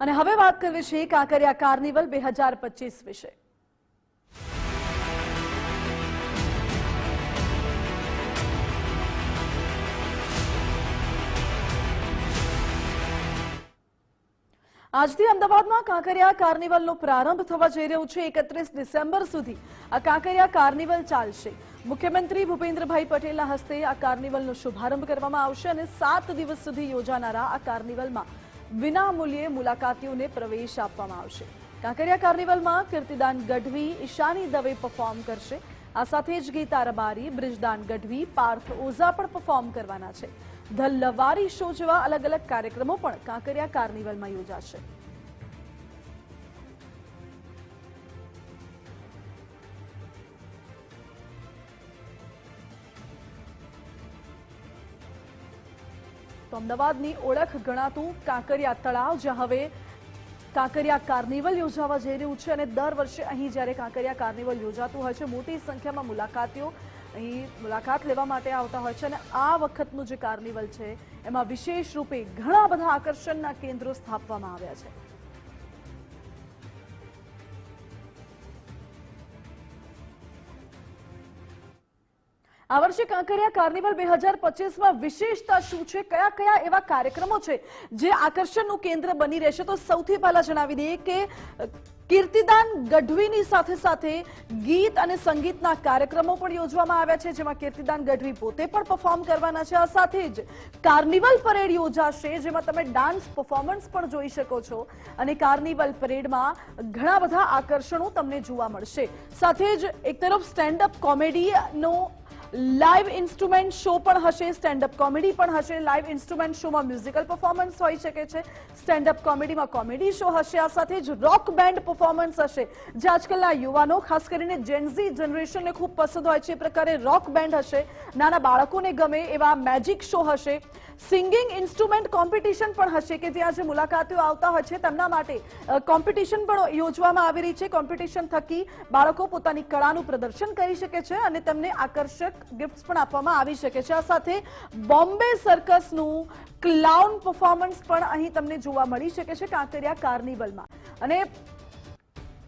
અને હવે વાત કરવી છે કાંકરિયા કાર્નિવલ બે હજાર પચીસ વિશે. આજથી અમદાવાદમાં કાંકરિયા કાર્નિવલનો પ્રારંભ થવા જઈ રહ્યો છે એકત્રીસ ડિસેમ્બર સુધી. આ કાંકરિયા કાર્નિવલ ચાલશે. મુખ્યમંત્રી ભૂપેન્દ્રભાઈ પટેલના હસ્તે આ કાર્નિવલનો શુભારંભ કરવામાં આવશે અને સાત દિવસ સુધી યોજાનારા આ કાર્નિવલમાં વિના મૂલ્યે મુલાકાતીઓને પ્રવેશ આપવામાં આવશે. કાંકરિયા કાર્નિવલમાં કીર્તિદાન ગઢવી ઈશાની દવે પરફોર્મ કરશે. આ સાથે જ ગીતા રબારી, બ્રિજદાન ગઢવી, પાર્થ ઓઝા પણ પરફોર્મ કરવાના છે. ધલ્લવારી શો જેવા અલગ અલગ કાર્યક્રમો પણ કાંકરિયા કાર્નિવલમાં યોજાશે. તો અમદાવાદની ઓળખ ગણાતું કાંકરિયા તળાવ, જ્યાં હવે કાંકરિયા કાર્નિવલ યોજાવા જઈ રહ્યું છે અને દર વર્ષે અહીં જ્યારે કાંકરિયા કાર્નિવલ યોજાતું હોય છે, મોટી સંખ્યામાં મુલાકાતીઓ અહીં મુલાકાત લેવા માટે આવતા હોય છે અને આ વખતનું જે કાર્નિવલ છે, એમાં વિશેષ રૂપે ઘણા બધા આકર્ષણના કેન્દ્રો સ્થાપવામાં આવ્યા છે. આ વર્ષે કાંકરિયા કાર્નિવલ બે હજાર પચીસમાં વિશેષતા શું છે? કયા કયા એવા કાર્યક્રમો છે જે આકર્ષણનું કેન્દ્ર બની રહેશે? તો સૌથી પહેલા જણાવી દઈએ કે કીર્તિદાન ગઢવીની સાથે સાથે ગીત અને સંગીતના કાર્યક્રમો પણ યોજવામાં આવ્યા છે, જેમાં કીર્તિદાન ગઢવી પોતે પણ પરફોર્મ કરવાના છે. આ સાથે જ કાર્નિવલ પરેડ યોજાશે, જેમાં તમે ડાન્સ પરફોર્મન્સ પણ જોઈ શકો છો. અને કાર્નિવલ પરેડમાં ઘણા બધા આકર્ષણો તમને જોવા મળશે. સાથે જ એક તરફ સ્ટેન્ડ અપ કોમેડીનો લાઈવ ઇન્સ્ટ્રુમેન્ટ શો પણ હશે સ્ટેન્ડઅપ કોમેડી પણ હશે. લાઈવ ઇન્સ્ટ્રુમેન્ટ શોમાં મ્યુઝિકલ પરફોર્મન્સ હોઈ શકે છે. સ્ટેન્ડઅપ કોમેડીમાં કોમેડી શો હશે. આ સાથે જ રોક બેન્ડ પરફોર્મન્સ હશે. જે આજકાલના યુવાનો, ખાસ કરીને જેન્ઝી જનરેશનને ખૂબ પસંદ હોય છે. એ પ્રકારે રોક બેન્ડ હશે. નાના બાળકોને ગમે એવા મેજિક શો હશે. સિંગિંગ ઇન્સ્ટ્રુમેન્ટ કોમ્પિટિશન પણ હશે કે જ્યાં જે મુલાકાતીઓ આવતા હોય છે તેમના માટે. કોમ્પિટિશન પણ યોજવામાં આવી રહી છે. કોમ્પિટિશન થકી બાળકો પોતાની કળાનું પ્રદર્શન કરી શકે છે અને તેમને આકર્ષક ગિફ્ટ્સ પણ આપવામાં આવી શકે છે. આ સાથે બોમ્બે સર્કસનું ક્લાઉન પરફોર્મન્સ પણ અહીં તમને જોવા મળી શકે છે કાંકરિયા કાર્નિવલમાં અને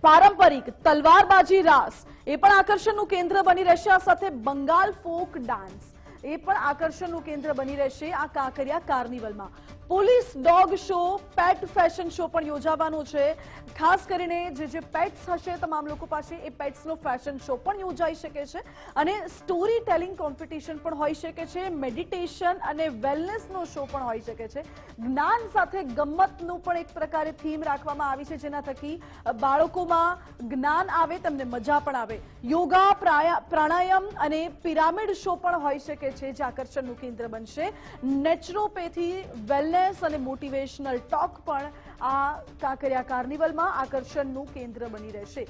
પારંપરિક તલવારબાજી રાસ એ પણ આકર્ષણનું કેન્દ્ર બની રહેશે. આ સાથે બંગાળ ફોક ડાન્સ એ પણ આકર્ષણનું કેન્દ્ર બની રહેશે આ Kankaria કાર્નિવલમાં police dog show pet fashion show પણ યોજાવાનો છે. ખાસ કરીને જે જે પેટ્સ હશે, તમામ લોકો પાસે એ પેટ્સનો ફેશન શો પણ યોજાઈ શકે છે અને સ્ટોરી ટેલિંગ કોમ્પિટિશન પણ હોઈ શકે છે મેડિટેશન અને વેલનેસનો શો પણ હોઈ શકે છે. જ્ઞાન સાથે ગમ્મતનું પણ એક પ્રકારે થીમ રાખવામાં આવી છે, જેના થકી બાળકોમાં જ્ઞાન આવે, તેમને મજા પણ આવે. યોગા પ્રાણાયામ અને પિરામિડ શો પણ હોઈ શકે છે, જે આકર્ષણનું કેન્દ્ર બનશે. નેચરોપેથી વેલનેસ અને મોટિવેશનલ ટોક પણ આ કાંકરિયા કાર્નિવલમાં આકર્ષણનું કેન્દ્ર બની રહેશે.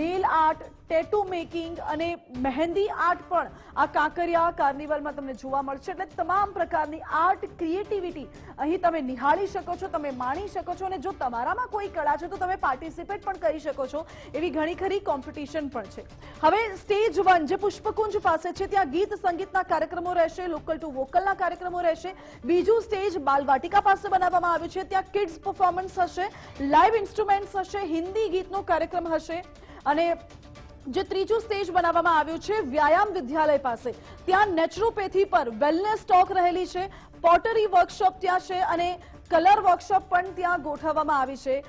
નેલ આર્ટ, ટેટુ મેકિંગ અને મહેંદી આર્ટ પણ આ કાંકરિયા કાર્નિવલમાં તમને જોવા મળશે. એટલે તમામ પ્રકારની આર્ટ, ક્રિએટિવિટી અહીં તમે નિહાળી શકો છો, તમે માણી શકો છો અને જો તમારામાં કોઈ કળા છે તો તમે પાર્ટિસિપેટ પણ કરી શકો છો. એવી ઘણી ખરી કોમ્પિટિશન પણ છે. હવે સ્ટેજ વન જે પુષ્પકુંજ પાસે છે ત્યાં ગીત સંગીતના કાર્યક્રમો રહેશે, લોકલ ટુ વોકલના કાર્યક્રમો રહેશે. બીજું સ્ટેજ બાલવાટિકા પાસે બનાવવામાં આવ્યું છે. ત્યાં કિડ્સ પરફોર્મન્સ હશે, લાઈવ ઇન્સ્ટ્રુમેન્ટ્સ હશે, હિન્દી ગીતનો કાર્યક્રમ હશે. અને જે ત્રીજું સ્ટેજ બનાવવામાં આવ્યું છે, વ્યાયામ વિદ્યાલય પાસે. ત્યાં નેચરોપેથી પર વેલનેસ ટોક રહેલી છે પોટરી વર્કશોપ ત્યાં છે અને કલર વર્કશોપ પણ ત્યાં ગોઠવવામાં આવી છે.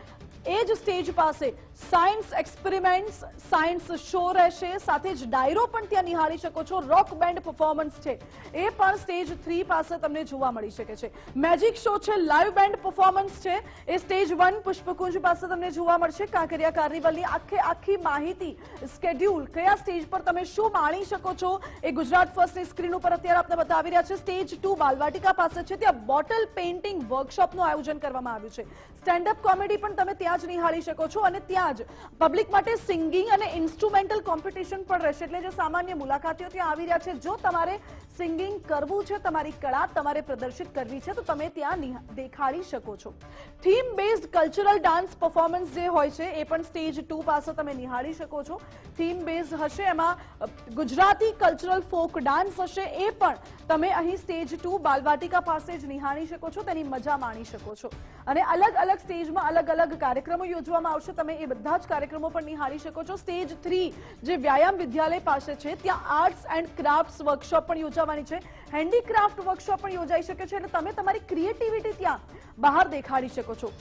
એ જ સ્ટેજ પાસે સાયન્સ એક્સપેરિમેન્ટ્સ, સાયન્સ શો રહેશે, સાથે જ ડાયરો પણ ત્યાં નિહાળી શકો છો. રોક બેન્ડ પરફોર્મન્સ છે. એ પણ સ્ટેજ થ્રી પાસે તમને જોવા મળી શકે છે. મેજિક શો છે લાઈવ બેન્ડ પરફોર્મન્સ છે. એ સ્ટેજ વન પુષ્પકુંજ પાસે તમને જોવા મળશે. કાંકરિયા કાર્નિવલની આખે આખી માહિતી સ્કેડ્યુલ કયા સ્ટેજ પર તમે શું માણી શકો છો એ ગુજરાત ફર્સ્ટની સ્ક્રીન ઉપર અત્યારે આપણે બતાવી રહ્યા છે. સ્ટેજ ટુ બાલવાટિકા પાસે છે. ત્યાં બોટલ પેઇન્ટિંગ વર્કશોપનું આયોજન કરવામાં આવ્યું છે. સ્ટેન્ડઅપ કોમેડી પણ તમે ત્યાં જ નિહાળી શકો છો અને ત્યાં જ પબ્લિક માટે સિંગિંગ અને ઇન્સ્ટ્રુમેન્ટલ કોમ્પિટિશન પણ રહેશે. એટલે જે સામાન્ય મુલાકાતીઓ ત્યાં આવી રહ્યા છે, જો તમારે સિંગિંગ કરવું છે, તમારી કળા તમારે પ્રદર્શિત કરવી છે, તો તમે ત્યાં દેખાડી શકો છો. Theme based cultural dance performance જે હોય છે, એ પણ સ્ટેજ ટુ પાસે તમે નિહાળી શકો છો. થીમ બેઝ હશે, એમાં ગુજરાતી કલ્ચરલ ફોક ડાન્સ હશે, એ પણ તમે અહીં સ્ટેજ ટુ બાલવાટિકા પાસે જ નિહાળી શકો છો, તેની મજા માણી શકો છો. અને અલગ અલગ સ્ટેજમાં અલગ અલગ કાર્યક્રમો યોજવામાં આવશે. તમે એ બધા જ કાર્યક્રમો પણ નિહાળી શકો છો. સ્ટેજ થ્રી જે વ્યાયામ વિદ્યાલય પાસે છે, ત્યાં આર્ટ્સ એન્ડ ક્રાફ્ટ્સ વર્કશોપ પણ યોજાવાની છે. હેન્ડીક્રાફ્ટ વર્કશોપ પણ યોજાઈ શકે છે એટલે તમે તમારી ક્રિએટિવિટી ત્યાં બહાર દેખાડી શકો છો.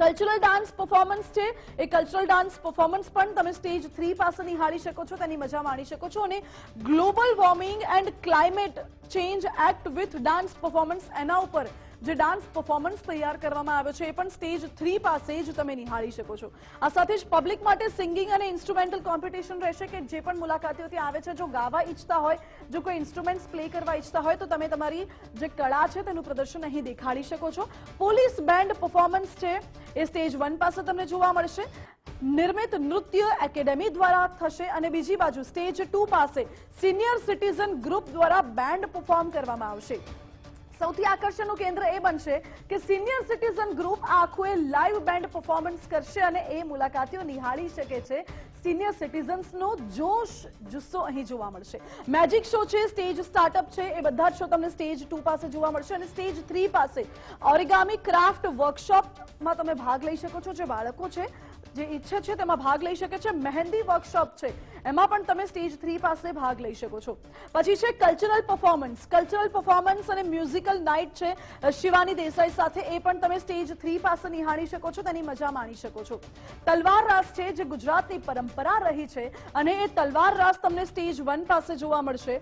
કલ્ચરલ ડાન્સ પરફોર્મન્સ છે. એ કલ્ચરલ ડાન્સ પરફોર્મન્સ પણ તમે સ્ટેજ થ્રી પાસે નિહાળી શકો છો, તેની મજા માણી શકો છો અને global warming and climate change act with dance performance એના ઉપર જે ડાન્સ પરફોર્મન્સ તૈયાર કરવામાં આવ્યો છે, એ પણ સ્ટેજ થ્રી પાસે જ તમે નિહાળી શકો છો. આ સાથે જ પબ્લિક માટે સિંગિંગ અને ઇન્સ્ટ્રુમેન્ટલ કોમ્પિટિશન રહેશે કે જે પણ મુલાકાતીઓ ત્યાં આવે છે, જો ગાવા ઈચ્છતા હોય, જો કોઈ ઇન્સ્ટ્રુમેન્ટ્સ પ્લે કરવા ઈચ્છતા હોય, તો તમે તમારી જે કળા છે, તેનું પ્રદર્શન અહીં દેખાડી શકો છો. પોલીસ બેન્ડ પરફોર્મન્સ છે, એ સ્ટેજ વન પાસે તમને જોવા મળશે. નિર્મિત નૃત્ય એકેડેમી દ્વારા થશે અને બીજી બાજુ સ્ટેજ ટુ પાસે સિનિયર સિટીઝન ગ્રુપ દ્વારા બેન્ડ પરફોર્મ કરવામાં આવશે. સૌથી આકર્ષણનું કેન્દ્ર એ બનશે કે સિનિયર સિટીઝન ગ્રુપ આ આખું લાઈવ બેન્ડ પરફોર્મન્સ કરશે અને એ મુલાકાતીઓ નિહાળી શકે છે. સિનિયર સિટીઝન્સનો જોશ જુસ્સો અહીં જોવા મળશે. મેજિક શો છે સ્ટેજ સ્ટાર્ટઅપ છે, એ બધા જ શો તમને સ્ટેજ ટુ પાસે જોવા મળશે અને સ્ટેજ થ્રી પાસે ઓરિગામી ક્રાફ્ટ વર્કશોપમાં તમે ભાગ લઈ શકો છો, જે બાળકો છે. જે ઈચ્છે છે તેમાં ભાગ લઈ શકે છે. મહેંદી વર્કશોપ છે. એમાં પણ તમે સ્ટેજ થ્રી પાસે ભાગ લઈ શકો છો. પછી છે કલ્ચરલ પરફોર્મન્સ કલ્ચરલ પરફોર્મન્સ અને મ્યુઝિકલ નાઇટ છે. શિવાની દેસાઈ સાથે એ પણ તમે સ્ટેજ થ્રી પાસે નિહાળી શકો છો. તેની મજા માણી શકો છો. તલવાર રાસ છે જે ગુજરાતની પરંપરા રહી છે અને એ તલવાર રાસ તમને સ્ટેજ વન પાસે જોવા મળશે.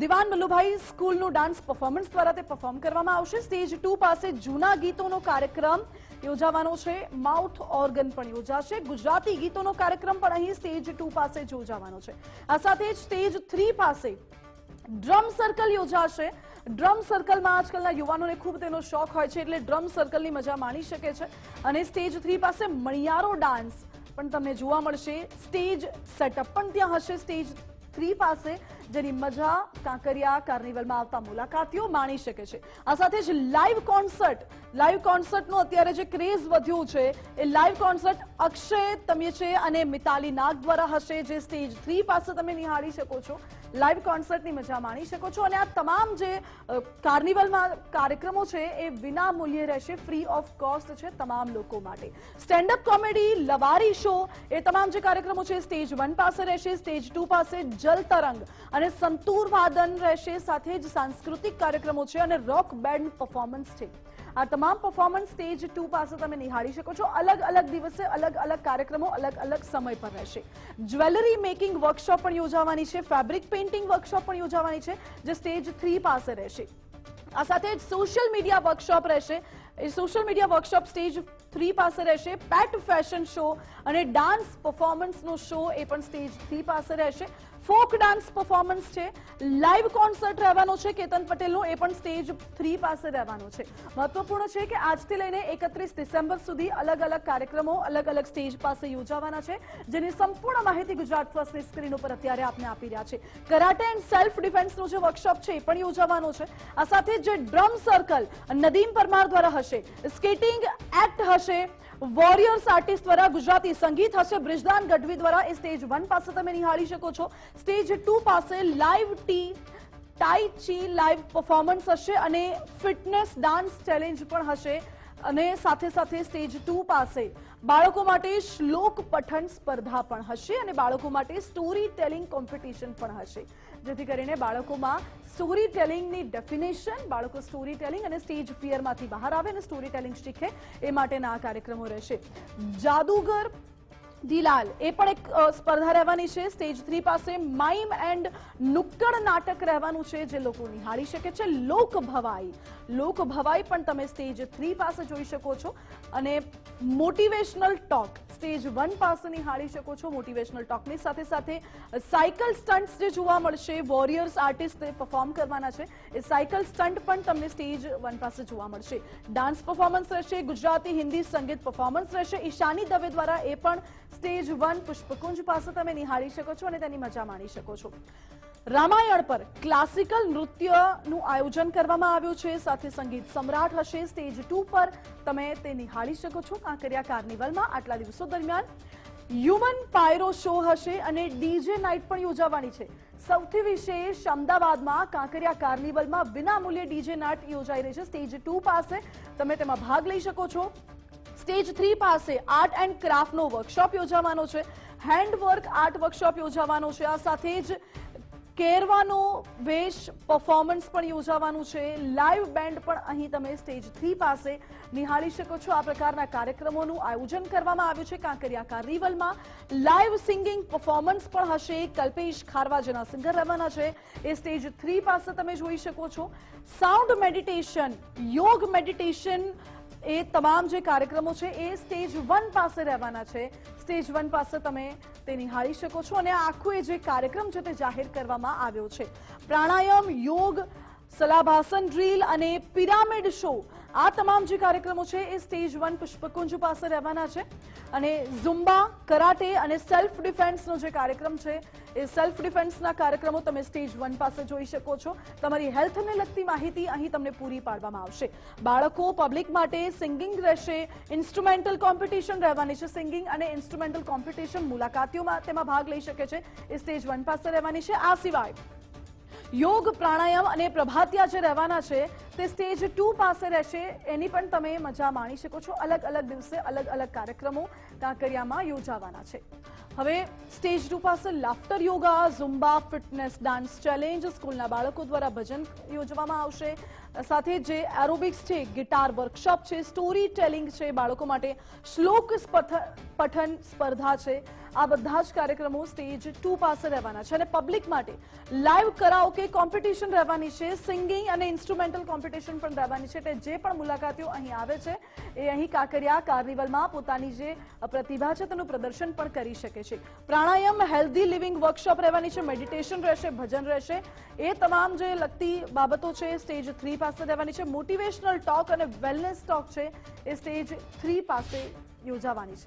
દિવાન વલ્લુભાઈ સ્કૂલનું ડાન્સ પરફોર્મન્સ દ્વારા તે પરફોર્મ કરવામાં આવશે. સ્ટેજ ટુ પાસે જૂના ગીતોનો કાર્યક્રમ યોજાવાનો છે. માઉથ ઓર્ગન પણ યોજાશે. ગુજરાતી ગીતોનો કાર્યક્રમ પણ અહીં સ્ટેજ ટુ પાસે યોજાવાનો છે. આ સાથે જ સ્ટેજ થ્રી પાસે ડ્રમ સર્કલ યોજાશે. ડ્રમ સર્કલમાં આજકાલના યુવાનોને ખૂબ તેનો શોખ હોય છે એટલે ડ્રમ સર્કલની મજા માણી શકે છે. અને સ્ટેજ થ્રી પાસે મણિયારો ડાન્સ પણ તમને જોવા મળશે. સ્ટેજ સેટઅપ પણ ત્યાં હશે. સ્ટેજ થ્રી પાસે જેની મજા કાંકરિયા કાર્નિવલમાં આવતા મુલાકાતીઓ માણી શકે છે. આ સાથે જ લાઈવ કોન્સર્ટ લાઈવ કોન્સર્ટનો અત્યારે જે ક્રેઝ વધ્યું છે, એ લાઈવ કોન્સર્ટ અક્ષય તમે છે અને મિતાલી નાગ દ્વારા હશે જે સ્ટેજ થ્રી પાસે તમે નિહાળી શકો છો. લાઈવ કોન્સર્ટની મજા માણી શકો છો અને આ તમામ જે કાર્નિવલમાં કાર્યક્રમો છે એ વિના મૂલ્યે રહેશે ફ્રી ઓફ કોસ્ટ છે તમામ લોકો માટે. સ્ટેન્ડઅપ કોમેડી લવારી શો એ તમામ જે કાર્યક્રમો છે સ્ટેજ વન પાસે રહેશે સ્ટેજ ટુ પાસે જલ તરંગ. અને સંતૂર વાદન રહેશે સાથે જ સાંસ્કૃતિક કાર્યક્રમો છે અને રોક બેન્ડ પરફોર્મન્સ છે. આ તમામ પરફોર્મન્સ સ્ટેજ ટુ પાસે તમે નિહાળી શકો છો. અલગ અલગ દિવસે અલગ અલગ કાર્યક્રમો, અલગ અલગ સમય પર રહેશે. જ્વેલરી મેકિંગ વર્કશોપ પણ યોજાવાની છે. ફેબ્રિક પેઇન્ટિંગ વર્કશોપ પણ યોજાવાની છે, જે સ્ટેજ થ્રી પાસે રહેશે. આ સાથે જ સોશિયલ મીડિયા વર્કશોપ રહેશે. એ social media workshop stage three પાસે રહેશે. પેટ ફેશન શો અને ડાન્સ પરફોર્મન્સનો શો એ પણ સ્ટેજ થ્રી પાસે રહેશે. ફોક ડાન્સ પરફોર્મન્સ છે. લાઈવ કોન્સર્ટ રહેવાનો છે. કેતન પટેલનો એ પણ સ્ટેજ થ્રી પાસે રહેવાનો છે. મહત્વપૂર્ણ છે કે આજથી લઈને એકત્રીસ ડિસેમ્બર સુધી અલગ અલગ કાર્યક્રમો, અલગ અલગ સ્ટેજ પાસે યોજાવાના છે, જેની સંપૂર્ણ માહિતી ગુજરાત ફર્સ્ટની સ્ક્રીન ઉપર અત્યારે આપને આપી રહ્યા છે. કરાટે એન્ડ સેલ્ફ ડિફેન્સનો જે વર્કશોપ છે, એ પણ યોજાવાનો છે. આ સાથે જે ડ્રમ સર્કલ નદીમ પરમાર દ્વારા હશે સ્કેટિંગ એક્ટ હશે વોરિયર્સ આર્ટિસ્ટ દ્વારા ગુજરાતી સંગીત હશે. બ્રિજદાન ગઢવી દ્વારા એ સ્ટેજ વન પાસે તમે નિહાળી શકો છો. સ્ટેજ ટુ પાસે લાઈવ ટી ટાઈ ચી લાઈવ પરફોર્મન્સ હશે અને ફિટનેસ ડાન્સ ચેલેન્જ પણ હશે. અને સાથે સાથે સ્ટેજ ટુ પાસે બાળકો માટે શ્લોક પઠન સ્પર્ધા પણ હશે અને બાળકો માટે સ્ટોરી ટેલિંગ કોમ્પિટિશન પણ હશે. જેથી કરીને બાળકોમાં સ્ટોરી ટેલિંગની ડેફિનેશન બાળકો સ્ટોરી ટેલિંગ અને સ્ટેજ ફિયરમાંથી બહાર આવે અને સ્ટોરી ટેલિંગ શીખે એ માટેના આ કાર્યક્રમો રહેશે. જાદુગર દીલાલ, એ પણ એક સ્પર્ધા રહેવાની છે. સ્ટેજ થ્રી પાસે માઇમ એન્ડ નુક્કડ નાટક રહેવાનું છે જે લોકો નિહાળી શકે છે. લોક ભવાઈ, લોક પણ તમે સ્ટેજ થ્રી પાસે જોઈ શકો છો. અને મોટિવેશનલ ટોક, સ્ટેજ વન પાસે નિહાળી શકો છો. મોટિવેશનલ ટોકની સાથે સાથે સાયકલ સ્ટન્ટ્સ જે જોવા મળશે, વોરિયર્સ, આર્ટિસ્ટ પરફોર્મ કરવાના છે. એ સાયકલ સ્ટન્ટ પણ તમને સ્ટેજ વન પાસે જોવા મળશે. ડાન્સ પરફોર્મન્સ રહેશે, ગુજરાતી હિન્દી સંગીત પરફોર્મન્સ રહેશે. ઈશાની દવે દ્વારા એ પણ સ્ટેજ વન પુષ્પકુંજ પાસે તમે નિહાળી શકો છો અને તેની મજા માણી શકો છો. રામાયણ પર ક્લાસિકલ નૃત્યનું આયોજન કરવામાં આવ્યું છે. સાથે સંગીત સમ્રાટ હશે. સ્ટેજ ટુ પર તમે તે નિહાળી શકો છો. કાંકરિયા કાર્નિવલમાં આટલા દિવસો દરમિયાન હ્યુમન પાયરો શો હશે અને ડીજે નાઇટ પણ યોજાવાની છે. સૌથી વિશેષ અમદાવાદમાં કાંકરિયા કાર્નિવલમાં વિનામૂલ્યે ડીજે નાઇટ યોજાઈ રહી છે. સ્ટેજ ટુ પાસે તમે તેમાં ભાગ લઈ શકો છો. સ્ટેજ થ્રી પાસે આર્ટ એન્ડ ક્રાફ્ટનો વર્કશોપ યોજાવાનો છે. હેન્ડવર્ક આર્ટ વર્કશોપ યોજાવાનો છે. આ સાથે જ કેરવાનો વેશ પરફોર્મન્સ પણ યોજાવાનું છે. લાઈવ બેન્ડ પણ અહીં તમે સ્ટેજ થ્રી પાસે નિહાળી શકો છો. આ પ્રકારના કાર્યક્રમોનું આયોજન કરવામાં આવ્યું છે કાંકરિયા કાર્નિવલમાં લાઈવ સિંગિંગ પરફોર્મન્સ પણ હશે. કલ્પેશ ખારવા, જેના સિંગર રહેવાના છે, એ સ્ટેજ થ્રી પાસે તમે જોઈ શકો છો. સાઉન્ડ મેડિટેશન યોગ મેડિટેશન એ તમામ જે કાર્યક્રમો છે એ સ્ટેજ વન પાસે રહેવાના છે. સ્ટેજ વન પાસે તમે તે નિહાળી શકો છો અને આખું એ જે કાર્યક્રમ છે તે જાહેર કરવામાં આવ્યો છે. પ્રાણાયામ યોગ, સલાભાસન ડ્રીલ અને પિરામિડ શો આ તમામ જે કાર્યક્રમો છે એ સ્ટેજ વન પુષ્પકુંજ પાસે રહેવાના છે. અને ઝુમ્બા કરાટે અને સેલ્ફ ડિફેન્સનો જે કાર્યક્રમ છે, એ સેલ્ફ ડિફેન્સના કાર્યક્રમો તમે સ્ટેજ વન પાસે જોઈ શકો છો. તમારી હેલ્થને લગતી માહિતી અહીં તમને પૂરી પાડવામાં આવશે. બાળકો પબ્લિક માટે સિંગિંગ રહેશે ઇન્સ્ટ્રુમેન્ટલ કોમ્પિટિશન રહેવાની છે સિંગિંગ અને ઇન્સ્ટ્રુમેન્ટલ કોમ્પિટિશન મુલાકાતીઓમાં તેમાં ભાગ લઈ શકે છે. એ સ્ટેજ વન પાસે રહેવાની છે. આ સિવાય યોગ પ્રાણાયામ અને પ્રભાતિયા જે રહેવાના છે, તે સ્ટેજ ટુ પાસે રહેશે. એની પણ તમે મજા માણી શકો છો. અલગ અલગ દિવસે અલગ અલગ કાર્યક્રમો કાંકરિયામાં યોજાવાના છે. હવે સ્ટેજ ટુ પાસે laughter yoga zumba fitness, dance challenge, સ્કૂલના બાળકો દ્વારા ભજન યોજવામાં આવશે. સાથે જે એરોબિક્સ છે, ગિટાર વર્કશોપ છે, સ્ટોરી ટેલિંગ છે, બાળકો માટે શ્લોક પઠન સ્પર્ધા છે. આ બધા જ કાર્યક્રમો સ્ટેજ ટુ પાસે રહેવાના છે અને પબ્લિક માટે લાઈવ કરાઓકે કોમ્પિટિશન રહેવાની છે. સિંગિંગ અને ઇન્સ્ટ્રુમેન્ટલ કોમ્પિટિશન પણ રહેવાની છે. એટલે જે પણ મુલાકાતીઓ અહીં આવે છે, એ અહીં કાંકરિયા કાર્નિવલમાં પોતાની જે પ્રતિભા છે, તેનું પ્રદર્શન પણ કરી શકે છે. પ્રાણાયામ, હેલ્ધી લિવિંગ વર્કશોપ રહેવાની છે, મેડિટેશન રહેશે, ભજન રહેશે. એ તમામ જે લગતી બાબતો છે, સ્ટેજ થ્રી પાસે રહેવાની છે. મોટિવેશનલ ટોક અને વેલનેસ ટોક છે. એ સ્ટેજ થ્રી પાસે યોજાવાની છે.